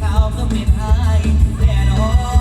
เขาก็เป็นไอ้แน่นอ